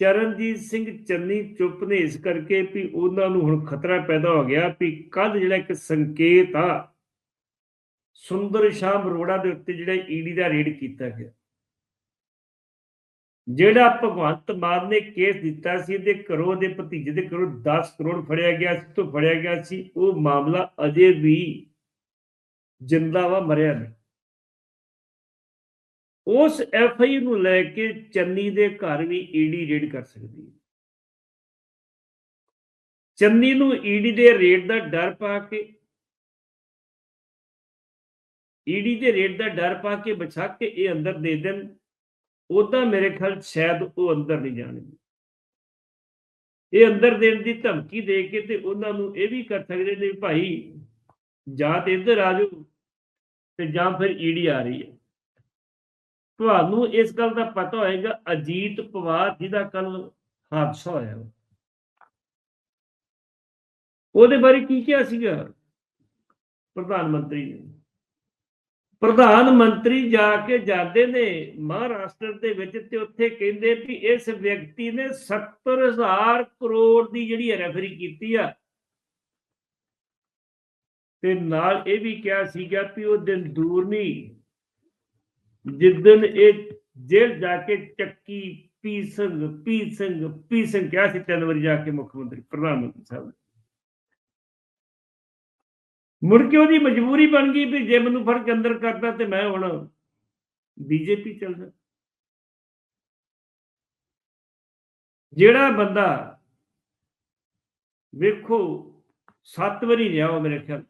ਚਰਨਜੀਤ ਸਿੰਘ ਚੰਨੀ ਚੁੱਪ ਨੇ ਇਸ ਕਰਕੇ ਵੀ ਉਹਨਾਂ ਨੂੰ ਹੁਣ ਖਤਰਾ ਪੈਦਾ ਹੋ ਗਿਆ ਵੀ ਕੱਲ ਜਿਹੜਾ ਇੱਕ ਸੰਕੇਤ ਆ, ਸੁੰਦਰ ਸ਼ਾਮ ਅਰੋੜਾ ਦੇ ਉੱਤੇ ਜਿਹੜਾ ਈਡੀ ਦਾ ਰੇਡ ਕੀਤਾ ਗਿਆ। ਜਿਹੜਾ ਭਗਵੰਤ ਮਾਨ ਨੇ ਕੇਸ ਦਿੱਤਾ ਸੀ, ਇਹਦੇ ਘਰੋਂ ਦੇ ਭਤੀਜੇ ਦੇ ਘਰੋਂ 10 ਕਰੋੜ ਫੜਿਆ ਗਿਆ ਸੀ ਤੋਂ ਫੜਿਆ ਗਿਆ ਸੀ, ਉਹ ਮਾਮਲਾ ਅਜੇ ਵੀ ਜਿੰਦਾ ਵਾ, ਮਰਿਆ ਨਹੀਂ। ਉਸ ਐਫ ਆਈ ਨੂੰ ਲੈ ਕੇ ਚੰਨੀ ਦੇ ਘਰ ਵੀ ਈਡੀ ਰੇਡ ਕਰ ਸਕਦੀ ਹੈ। ਚੰਨੀ ਨੂੰ ਈਡੀ ਦੇ ਰੇਡ ਦਾ ਡਰ ਪਾ ਕੇ ਈਡੀ ਦੇ ਰੇਡ ਦਾ ਡਰ ਪਾ ਕੇ ਬਚਾ ਕੇ ਇਹ ਅੰਦਰ ਦੇ ਦੇਣ ਉਦਾਂ ਮੇਰੇ ਖਿਆਲ ਸ਼ਾਇਦ ਉਹ ਅੰਦਰ ਨਹੀਂ ਜਾਣਗੇ। ਇਹ ਅੰਦਰ ਦੇਣ ਦੀ ਧਮਕੀ ਦੇ ਕੇ ਤੇ ਉਹਨਾਂ ਨੂੰ ਇਹ ਵੀ ਕਰ ਸਕਦੇ ਨੇ ਭਾਈ ਜਾਂ ਤੇ ਇੱਧਰ ਆ ਜਾਓ ਤੇ ਜਾਂ ਫਿਰ ਈਡੀ ਆ ਰਹੀ ਹੈ। ਤੁਹਾਨੂੰ ਇਸ ਗੱਲ ਦਾ ਪਤਾ ਹੋਏਗਾ, ਅਜੀਤ ਪਵਾਰ ਜਿਹਦਾ ਕੱਲ ਹਾਦਸਾ ਹੋਇਆ ਉਹਦੇ ਬਾਰੇ ਕੀ ਕਿਹਾ ਸੀਗਾ? ਪ੍ਰਧਾਨ ਮੰਤਰੀ ਨੇ। ਪ੍ਰਧਾਨ ਮੰਤਰੀ ਜਾ ਕੇ ਜਾਂਦੇ ਨੇ ਮਹਾਰਾਸ਼ਟਰ ਦੇ ਵਿੱਚ ਤੇ ਉੱਥੇ ਕਹਿੰਦੇ ਵੀ ਇਸ ਵਿਅਕਤੀ ਨੇ 70000 ਕਰੋੜ ਦੀ ਜਿਹੜੀ ਰੈਫਰੀ ਕੀਤੀ ਆ। ਤੇ ਨਾਲ ਇਹ ਵੀ ਕਿਹਾ ਸੀਗਾ ਵੀ ਉਹ ਦਿਨ ਦੂਰ ਨਹੀਂ ਜਿੱਦਨ ਇਹ ਜੇਲ੍ਹ ਜਾ ਕੇ ਚੱਕੀ ਪੀ ਸਿੰਘ ਪੀ ਸਿੰਘ ਪੀ ਸਿੰਘ ਕਿਹਾ ਸੀ, ਤਿੰਨ ਵਾਰੀ ਜਾ ਕੇ ਮੁੱਖ ਮੰਤਰੀ, ਪ੍ਰਧਾਨ ਮੰਤਰੀ ਸਾਹਿਬ ਮੁੜ ਕੇ ਉਹਦੀ ਮਜਬੂਰੀ ਬਣ ਗਈ ਵੀ ਜੇ ਮੈਨੂੰ ਫੜ ਕੇ ਅੰਦਰ ਕਰਦਾ ਤੇ ਮੈਂ ਹੁਣ ਬੀਜੇਪੀ ਚੱਲ ਜਾ ਜਿਹੜਾ ਬੰਦਾ ਵੇਖੋ, ਸੱਤ ਵਾਰੀ ਰਿਹਾ ਉਹ ਮੇਰੇ ਖਿਆਲ।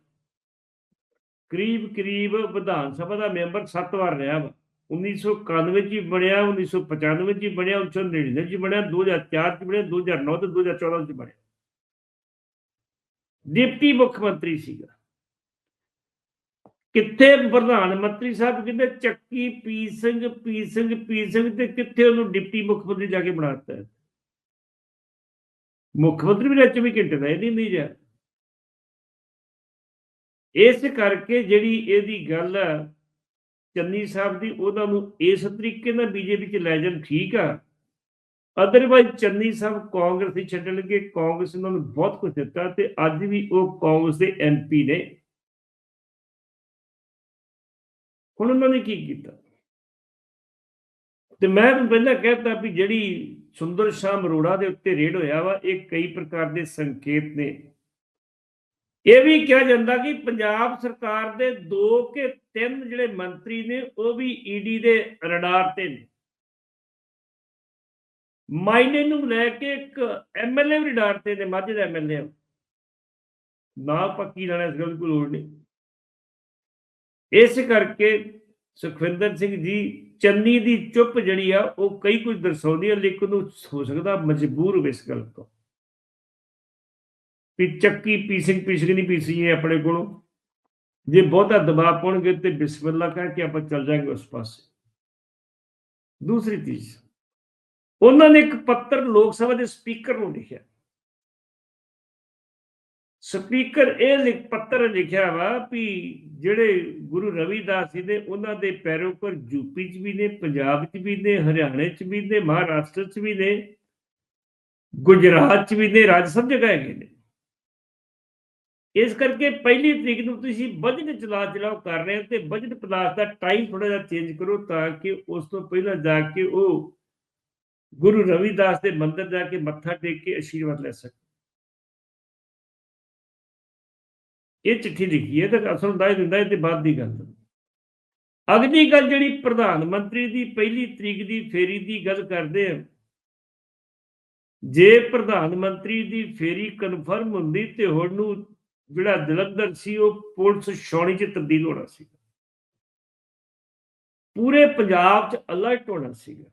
ਕਰੀਬ ਕਰੀਬ ਵਿਧਾਨ ਸਭਾ ਦਾ ਮੈਂਬਰ ਸੱਤ ਵਾਰ ਰਿਹਾ ਵਾ। 1991 ਚ ਬਣਿਆ 1995 ਚ ਵੀ ਬਣਿਆ 1999 ਚ ਬਣਿਆ 2004 ਚ ਬਣਿਆ 2009 ਤੇ 2014 ਚ ਬਣਿਆ। ਡਿਪਟੀ ਮੁੱਖ ਮੰਤਰੀ ਸੀਗਾ। ਕਿੱਥੇ ਪ੍ਰਧਾਨ ਮੰਤਰੀ ਸਾਹਿਬ ਕਹਿੰਦੇ, ਚੱਕੀ ਪੀ ਸਿੰਘ ਪੀ ਸਿੰਘ ਪੀ ਸਿੰਘ ਤੇ ਕਿੱਥੇ ਉਹਨੂੰ ਡਿਪਟੀ ਮੁੱਖ ਮੰਤਰੀ ਜਾ ਕੇ ਬਣਾਤਾ ਹੈ ਮੁੱਖ ਮੰਤਰੀ ਵੀ ਵਿੱਚ ਵੀ ਘੰਟੇ ਦਾ ਇਹ ਨਹੀਂ ਜਾ ਇਸ ਕਰਕੇ ਜਿਹੜੀ ਇਹਦੀ ਗੱਲ ਆ ਚੰਨੀ ਸਾਹਿਬ ਦੀ, ਉਹਨਾਂ ਨੂੰ ਇਸ ਤਰੀਕੇ ਨਾਲ ਬੀਜੇਪੀ ਚ ਲੈ ਜਾਣ, ਠੀਕ ਆ। ਅਦਰਵਾਈਜ਼ ਚੰਨੀ ਸਾਹਿਬ ਕਾਂਗਰਸ ਹੀ ਛੱਡਣਗੇ ਕਾਂਗਰਸ ਉਹਨਾਂ ਨੂੰ ਬਹੁਤ ਕੁਝ ਦਿੱਤਾ ਤੇ ਅੱਜ ਵੀ ਉਹ ਕਾਂਗਰਸ ਦੇ ਐਮਪੀ ਨੇ। ਹੁਣ ਉਹਨਾਂ ਨੇ ਕੀ ਕੀਤਾ? ਤੇ ਮੈਂ ਤੁਹਾਨੂੰ ਪਹਿਲਾਂ ਕਹਿਤਾ ਵੀ ਜਿਹੜੀ ਸੁੰਦਰ ਸ਼ਾਮ ਅਰੋੜਾ ਦੇ ਉੱਤੇ ਰੇਡ ਹੋਇਆ ਵਾ, ਇਹ ਕਈ ਪ੍ਰਕਾਰ ਦੇ ਸੰਕੇਤ ਨੇ। ਇਹ ਵੀ ਕਿਹਾ ਜਾਂਦਾ ਕਿ ਪੰਜਾਬ ਸਰਕਾਰ ਦੇ ਦੋ ਕੇ ਤਿੰਨ ਜਿਹੜੇ ਮੰਤਰੀ ਨੇ, ਉਹ ਵੀ ਈਡੀ ਦੇ ਰਡਾਰ ਤੇ ਨੇ। ਮਾਇਨੇ ਨੂੰ ਲੈ ਕੇ ਇੱਕ ਐਮਐਲਏ ਵੀ ਰਡਾਰ ਤੇ ਨੇ, ਮਾਝੇ ਦਾ ਐਮਐਲਏ ਨਾ ਪੱਕੀ ਲੈਣਾ ਇਸ ਗੱਲ ਕੋਈ ਲੋੜ ਨਹੀਂ। ਇਸ ਕਰਕੇ ਸੁਖਵਿੰਦਰ ਸਿੰਘ ਜੀ ਚੰਨੀ ਦੀ ਚੁੱਪ ਜਿਹੜੀ ਆ, ਉਹ ਕਈ ਕੁਝ ਦਰਸਾਉਂਦੀ ਹੈ ਲੇਕਿਨ ਉਹ ਹੋ ਸਕਦਾ ਮਜਬੂਰ ਹੋਵੇ ਇਸ ਗੱਲ ਤੋਂ। ਵੀ ਚੱਕੀ ਪੀਸਿੰਗ ਪੀਸਰੀ ਨਹੀਂ ਪੀਸੀ ਹੈ ਆਪਣੇ ਕੋਲੋਂ। ਜੇ ਬਹੁਤਾ ਦਬਾਅ ਪਾਉਣਗੇ ਤੇ ਬਿਸਮਿਲ੍ਲਾ ਕਹਿ ਕੇ ਆਪਾਂ ਚੱਲ ਜਾਾਂਗੇ ਉਸ ਪਾਸੇ। ਦੂਸਰੀ ਚੀਜ਼, ਉਹਨਾਂ ਨੇ ਇੱਕ ਪੱਤਰ ਲੋਕ ਸਭਾ ਦੇ ਸਪੀਕਰ ਨੂੰ ਲਿਖਿਆ। ਸਪੀਕਰ ਇਹ ਲਿਖ, ਪੱਤਰ ਲਿਖਿਆ ਵਾ ਵੀ ਜਿਹੜੇ ਗੁਰੂ ਰਵਿਦਾਸ ਜੀ ਨੇ ਉਹਨਾਂ ਦੇ ਪੈਰੋਕਾਰ ਯੂਪੀ ਚ ਵੀ ਨੇ, ਪੰਜਾਬ ਚ ਵੀ ਨੇ, ਹਰਿਆਣੇ ਚ ਵੀ ਨੇ, ਮਹਾਰਾਸ਼ਟਰ ਚ ਵੀ ਨੇ, ਗੁਜਰਾਤ ਚ ਵੀ ਨੇ, ਰਾਜ ਸਭ ਜਗ੍ਹਾ ਹੈਗੇ ਨੇ। ਇਸ ਕਰਕੇ ਪਹਿਲੀ ਤਰੀਕ ਨੂੰ ਤੁਸੀਂ ਬਜਟ ਚਲਾ ਚਲਾਓ ਕਰ ਰਹੇ ਹੋ ਤੇ ਬਜਟ ਪਲਾਸ ਦਾ ਟਾਈਮ ਥੋੜਾ ਜਿਹਾ ਚੇਂਜ ਕਰੋ ਤਾਂ ਕਿ ਉਸ ਤੋਂ ਪਹਿਲਾਂ ਜਾ ਕੇ ਉਹ ਗੁਰੂ ਰਵਿਦਾਸ ਦੇ ਮੰਦਿਰ ਜਾ ਕੇ ਮੱਥਾ ਟੇਕ ਕੇ ਅਸ਼ੀਰਵਾਦ ਲੈ ਸਕਣ। ਇਹ ਚਿੱਠੀ ਲਿਖੀ ਹੈ ਤਾਂ ਅਸਲ ਦਾ ਦਿੰਦਾ ਇਹ ਤੇ ਬਾਅਦ ਦੀ ਗੱਲ। ਅਗਲੀ ਗੱਲ ਜਿਹੜੀ ਪ੍ਰਧਾਨ ਮੰਤਰੀ ਦੀ ਪਹਿਲੀ ਤਰੀਕ ਦੀ ਫੇਰੀ ਦੀ ਗੱਲ ਕਰਦੇ ਆ ਜੇ ਪ੍ਰਧਾਨ ਮੰਤਰੀ ਦੀ ਫੇਰੀ ਕਨਫਰਮ ਹੁੰਦੀ ਤੇ ਹੁਣ ਨੂੰ ਜਿਹੜਾ ਜਲੰਧਰ ਸੀ, ਉਹ ਪੁਲਿਸ ਛਾਉਣੀ 'ਚ ਤਬਦੀਲ ਹੋਣਾ ਸੀ ਪੂਰੇ ਪੰਜਾਬ 'ਚ ਅਲਰਟ ਹੋਣਾ ਸੀਗਾ।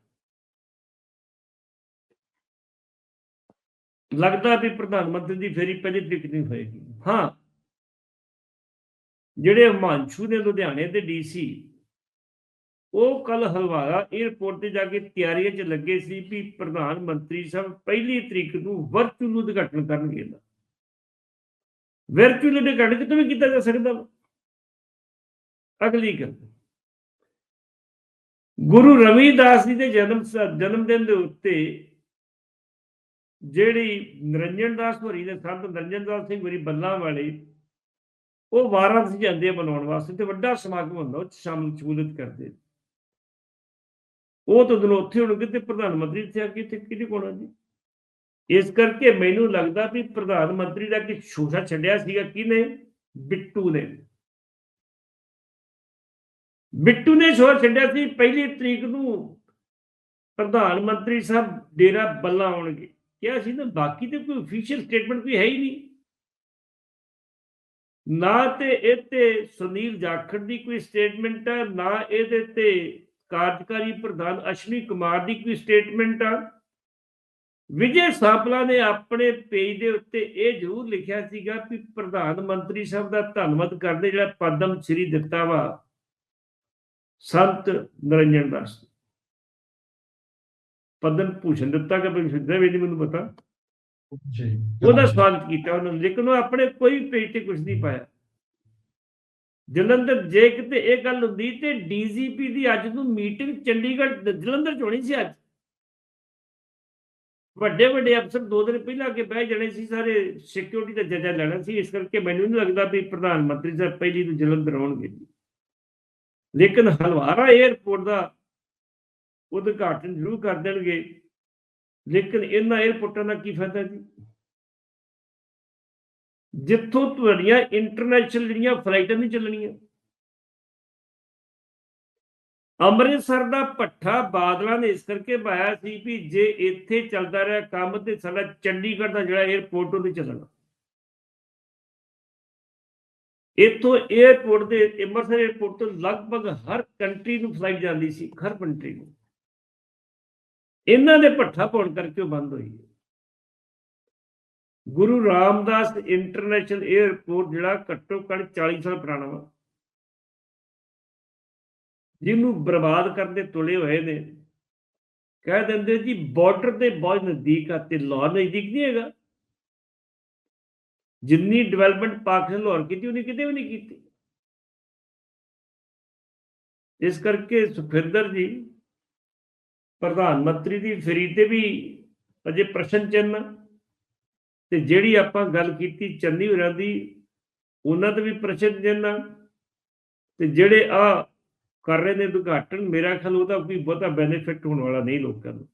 ਲੱਗਦਾ ਵੀ ਪ੍ਰਧਾਨ ਮੰਤਰੀ ਦੀ ਫੇਰੀ ਪਹਿਲੀ ਤਰੀਕ ਨਹੀਂ ਹੋਏਗੀ। ਹਾਂ। ਜਿਹੜੇ ਹਿਮਾਂਸ਼ੂ ਦੇ ਲੁਧਿਆਣੇ ਦੇ ਡੀਸੀ ਉਹ ਕੱਲ ਹਲਵਾਰਾ 에ਅਰਪੋਰਟ ਤੇ ਜਾ ਕੇ ਤਿਆਰੀਆਂ 'ਚ ਲੱਗੇ ਸੀ ਵੀ ਪ੍ਰਧਾਨ ਮੰਤਰੀ ਸਾਹਿਬ ਪਹਿਲੀ ਤਰੀਕ ਨੂੰ ਵਰਚੁਅਲ ਉਦਘਾਟਨ ਕਰਨਗੇ। ਨਾ ਵਰਚੁਅਲ ਉਦਘਾਟਨ ਕਿਤੋਂ ਵੀ ਕੀਤਾ ਜਾ ਸਕਦਾ ਅਗਲੀ ਗੱਲ। ਗੁਰੂ ਰਵਿਦਾਸ ਜੀ ਦੇ ਜਨਮ ਜਨਮ ਦਿਨ ਦੇ ਉੱਤੇ ਜਿਹੜੀ ਨਿਰੰਜਨ ਦਾਸ ਹੋਰੀ ਦੇ ਸੰਤ ਨਰਿੰਜਨ ਦਾਸ ਸਿੰਘ ਹੋਰੀ ਬੱਲਾਂ ਵਾਲੇ, ਉਹ ਵਾਰਾਣਸੀ ਜਾਂਦੇ ਆ ਬਣਾਉਣ ਵਾਸਤੇ ਤੇ ਵੱਡਾ ਸਮਾਗਮ ਹੁੰਦਾ ਉਹ 'ਚ ਸ਼ਾਮਲ ਸ਼ਮੂਲੀਅਤ ਕਰਦੇ ਉਹ ਤਾਂ ਦਿਨ ਉੱਥੇ ਹੋਣਗੇ ਤੇ ਪ੍ਰਧਾਨ ਮੰਤਰੀ ਇੱਥੇ ਆ ਕੇ ਇੱਥੇ ਕਿਹਦੇ ਕੋਲ ਆ ਜੀ? ਇਸ ਕਰਕੇ ਮੈਨੂੰ ਲੱਗਦਾ ਵੀ ਪ੍ਰਧਾਨ ਮੰਤਰੀ ਦਾ ਕਿ ਛੋਟਾ ਛੱਡਿਆ ਸੀਗਾ ਕਿਹਨੇ? ਬਿੱਟੂ ਨੇ। ਬਿੱਟੂ ਨੇ ਛੋਟਾ ਛੱਡਿਆ ਸੀ, ਪਹਿਲੀ ਤਰੀਕ ਨੂੰ ਪ੍ਰਧਾਨ ਮੰਤਰੀ ਸਾਹਿਬ ਡੇਰਾ ਬੱਲਾ ਆਉਣਗੇ। ਕਿਹਾ ਸੀ ਨਾ, ਬਾਕੀ ਤੇ ਕੋਈ ਅਫੀਸ਼ੀਅਲ ਸਟੇਟਮੈਂਟ ਕੋਈ ਹੈ ਹੀ ਨਹੀਂ। ਨਾ ਤੇ ਇਹ ਤੇ ਸੁਨੀਲ ਜਾਖੜ ਦੀ ਕੋਈ ਸਟੇਟਮੈਂਟ ਹੈ ਨਾ ਇਹਦੇ ਤੇ ਕਾਰਜਕਾਰੀ ਪ੍ਰਧਾਨ ਅਸ਼ਵਨੀ ਕੁਮਾਰ ਦੀ ਕੋਈ ਸਟੇਟਮੈਂਟ ਆ। ਵਿਜੇ ਸਾਪਲਾ ਨੇ ਆਪਣੇ ਪੇਜ ਦੇ ਉੱਤੇ ਇਹ ਜ਼ਰੂਰ ਲਿਖਿਆ ਸੀਗਾ ਕਿ ਪ੍ਰਧਾਨ ਮੰਤਰੀ ਸਾਹਿਬ ਦਾ ਧੰਨਵਾਦ ਕਰਦੇ ਜਿਹੜਾ ਪਦਮ ਸ੍ਰੀ ਦਿੱਤਾ ਵਾ ਸੰਤ ਨਰਿੰਜਨ ਦਾਸ। ਪਦਮ ਭੂਸ਼ਣ ਦਿੱਤਾ ਕਿ ਦਿੱਤਾ ਵੀ ਨਹੀਂ ਮੈਨੂੰ ਪਤਾ। ਜੀ। ਉਹਦਾ ਸਵਾਗਤ ਕੀਤਾ ਉਹਨਾਂ ਨੇ ਲੇਕਿਨ ਉਹ ਆਪਣੇ ਕੋਈ ਪੇਜ ਤੇ ਕੁਝ ਨਹੀਂ ਪਾਇਆ। ਜਲੰਧਰ ਜੇ ਕਿਤੇ ਇਹ ਗੱਲ ਹੁੰਦੀ ਤੇ ਡੀਜੀਪੀ ਦੀ ਅੱਜ ਨੂੰ ਮੀਟਿੰਗ ਚੰਡੀਗੜ੍ਹ ਜਲੰਧਰ ਚ ਹੋਣੀ ਸੀ ਅੱਜ। ਵੱਡੇ ਵੱਡੇ ਅਫਸਰ ਦੋ ਦਿਨ ਪਹਿਲਾਂ ਅੱਗੇ ਬਹਿ ਜਾਣੇ ਸੀ, ਸਾਰੇ ਸਿਕਿਉਰਿਟੀ ਦਾ ਜੱਜਾ ਲੈਣਾ ਸੀ। ਇਸ ਕਰਕੇ ਮੈਨੂੰ ਨਹੀਂ ਲੱਗਦਾ ਵੀ ਪ੍ਰਧਾਨ ਮੰਤਰੀ ਸਾਹਿਬ ਪਹਿਲੀ ਨੂੰ ਜਲੰਧਰ ਆਉਣਗੇ ਜੀ। ਲੇਕਿਨ ਹਲਵਾਰਾ 에ਅਰਪੋਰਟ ਦਾ ਉਦਘਾਟਨ ਜ਼ਰੂਰ ਕਰ ਦੇਣਗੇ। ਲੇਕਿਨ ਇਹਨਾਂ 에ਅਰਪੋਰਟਾਂ ਦਾ ਕੀ ਫਾਇਦਾ ਜੀ? ਜਿੱਥੋਂ ਤੁਹਾਡੀਆਂ ਇੰਟਰਨੈਸ਼ਨਲ ਜਿਹੜੀਆਂ ਫਲਾਈਟਾਂ ਨਹੀਂ ਚੱਲਣੀਆਂ ਅੰਮ੍ਰਿਤਸਰ ਦਾ ਪੱਠਾ ਬਾਦਲਾਂ ਨੇ ਇਸ ਕਰਕੇ ਪਾਇਆ ਸੀ ਵੀ ਜੇ ਇੱਥੇ ਚੱਲਦਾ ਰਿਹਾ ਕੰਮ ਤੇ ਸਾਡਾ ਚੰਡੀਗੜ੍ਹ ਦਾ ਜਿਹੜਾ 에어ਪੋਰਟ ਉਹ ਨਹੀਂ ਚੱਲਣਾ। ਇੱਥੋਂ 에어ਪੋਰਟ ਦੇ ਅੰਮ੍ਰਿਤਸਰ 에어ਪੋਰਟ ਤੋਂ ਲਗਭਗ ਹਰ ਕੰਟਰੀ ਨੂੰ ਫਲਾਈਟ ਜਾਂਦੀ ਸੀ, ਹਰ ਕੰਟਰੀ ਨੂੰ। ਇਹਨਾਂ ਦੇ ਪੱਠਾ ਪਾਉਣ ਕਰਕੇ ਉਹ ਬੰਦ ਹੋਈ। ਗੁਰੂ ਰਾਮਦਾਸ ਇੰਟਰਨੈਸ਼ਨਲ 에어ਪੋਰਟ ਜਿਹੜਾ ਘੱਟੋ ਘੱਟ 40 ਸਾਲ ਪੁਰਾਣਾ ਵਾ। ਜਿਹਨੂੰ ਬਰਬਾਦ ਕਰਨ ਦੇ ਤੁਲੇ ਹੋਏ ਨੇ। ਕਹਿ ਦਿੰਦੇ ਜੀ ਬਾਰਡਰ ਤੇ ਬਹੁਤ ਨਜ਼ਦੀਕ ਆ, ਤੇ ਲਾਹੌਰ ਨਜ਼ਦੀਕ ਨਹੀਂ ਹੈਗਾ। ਜਿੰਨੀ ਡਿਵੈਲਪਮੈਂਟ ਪਾਕਿਸਤਾਨ ਲਾਹੌਰ ਕੀਤੀ, ਉਹਨੇ ਕਿਤੇ ਵੀ ਨਹੀਂ ਕੀਤੀ। ਇਸ ਕਰਕੇ ਸੁਖਵਿੰਦਰ ਜੀ, ਪ੍ਰਧਾਨ ਮੰਤਰੀ ਦੀ ਫਰੀ ਤੇ ਵੀ ਅਜੇ ਪ੍ਰਸ਼ਨ ਚਿੰਨ੍ਹ ਤੇ ਜਿਹੜੀ ਆਪਾਂ ਗੱਲ ਕੀਤੀ ਚੰਨੀ ਹੋਰਾਂ ਦੀ, ਉਹਨਾਂ ਤੇ ਵੀ ਪ੍ਰਸ਼ਨ ਚਿੰਨ੍ਹ ਤੇ ਜਿਹੜੇ ਆ ਕਰ ਰਹੇ ਨੇ ਉਦਘਾਟਨ, ਮੇਰਾ ਖਿਆਲ ਉਹਦਾ ਵੀ ਬਹੁਤਾ ਬੈਨੀਫਿਟ ਹੋਣ ਵਾਲਾ ਨਹੀਂ ਲੋਕਾਂ ਨੂੰ।